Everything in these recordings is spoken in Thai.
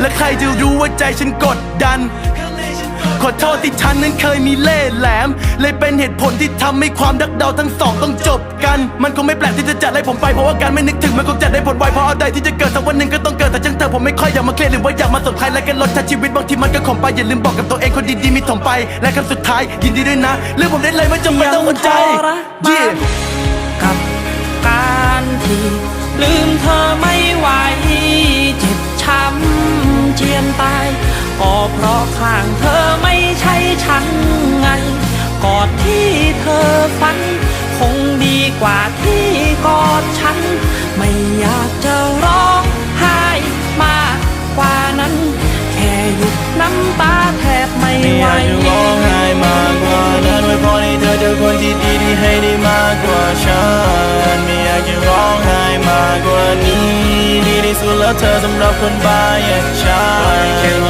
และใครจะรู้ว่าใจฉันกดดัน ขอโทษที่ฉันนั้นเคยมีเล่ห์แหลม เลยเป็นเหตุผลที่ทำให้ความรักเราทั้งสองต้องจบกัน มันคงไม่แปลกที่จะจัดให้ผมไปเพราะว่าการไม่นึกถึงมันคงจะได้ผลไวเพราะเอาใดที่จะเกิดสักวันหนึ่งก็ต้องเกิดแต่จังเธอผมไม่ค่อยอยากมาเคลียร์หรือว่าอยากมาสนใครและกันลดชัชีวิตบางทีมันก็ขมไปอย่าลืมบอกกับตัวเองคนดีๆมีถมไป และคำสุดท้ายยินดีด้วยนะเรื่องผมได้เลยไม่จำเป็นต้องหัวใจยังทรมาน Yeah กับการที่ลืมเธอไม่ไหว เธอฝัน คงดีกว่าที่กอดฉัน ไม่อยากจะร้องไห้มากกว่านั้น แค่หยุดน้ำตาแทบไม่ไม่ไหอวยากจะร้องไห้มากกว่านั้นไว้พอให้เธอเจอคนที่ดีที่ให้ได้มากกว่าฉันไม่อยากจะร้องไห้มากกว่านี้ ดีที่สุดแล้วเธอสำหรับคนบ้าอย่างฉัน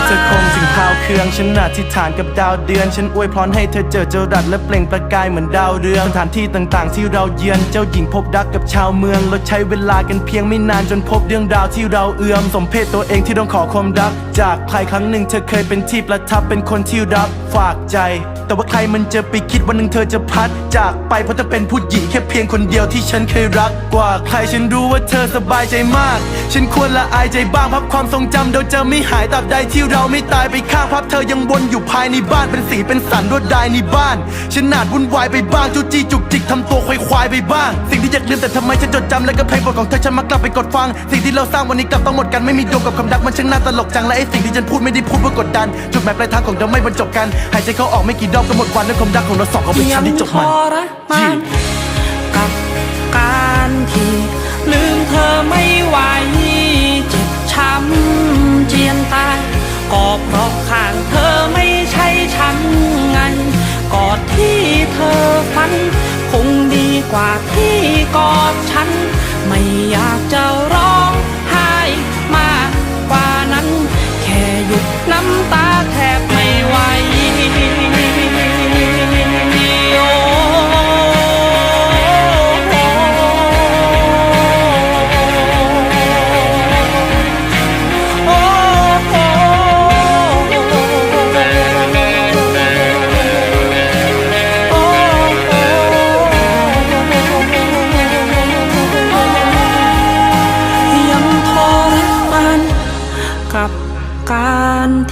ตอนนี้เธอคงถึงข่าวเครื่องฉันอธิษฐานกับดาวเดือน ฉันอวยพรให้เธอเจอเจรัดและเปล่งประกายเหมือนดาวเรืองสถานที่ต่างๆ ที่เราเยือนเจ้าหญิงพบรักกับชาวเมืองเราใช้เวลากันเพียงไม่นานจนพบเรื่องราวที่เราเอื้อมสมเพศตัวเองที่ต้องขอความรัก จากใครครั้งหนึ่งเธอเคยเป็นที่ประทับเป็นคนที่รับฝากใจ แต่ว่าใครมันจะไปคิดวันหนึ่งเธอจะพัด จากไปเพราะเธอเป็นผู้หญิงแค่เพียงคนเดียวที่ฉันเคยรักกว่าใครฉันรู้ว่าเธอสบายใจมาก ฉันควรละอายใจบ้างพับความทรงจำเราจะไม่หายตราบใดที่เราไม่ตายไปข้างพับเธอยังวนอยู่ภายในบ้านเป็นสีเป็นสันรวดลายในบ้าน ฉันอาจวุ่นวายไปบ้างจูจี้จุกจิกทำตัวควายควายๆไปบ้าง สิ่งที่อยากลืมแต่ทำไมฉันจดจำและก็เพลงโปรดของเธอฉันมักกลับไปกดฟัง สิ่งที่เราสร้างวันนี้กลับต้องหมดกันไม่มีดวงกับคำรักมันช่างน่าตลกจังและไอ้สิ่งที่ฉันพูดไม่ได้พูดเพื่อกดดันจุดหมายปลายทางของเราไม่บรรจบกันหายใจเข้าออกไม่กี่รอบก็หมดวันด้วยความรักของเราสองเขาเป็นฉันที่จบมันยังทรมานกับ กว่าที่กอดฉัน ไม่อยากจะ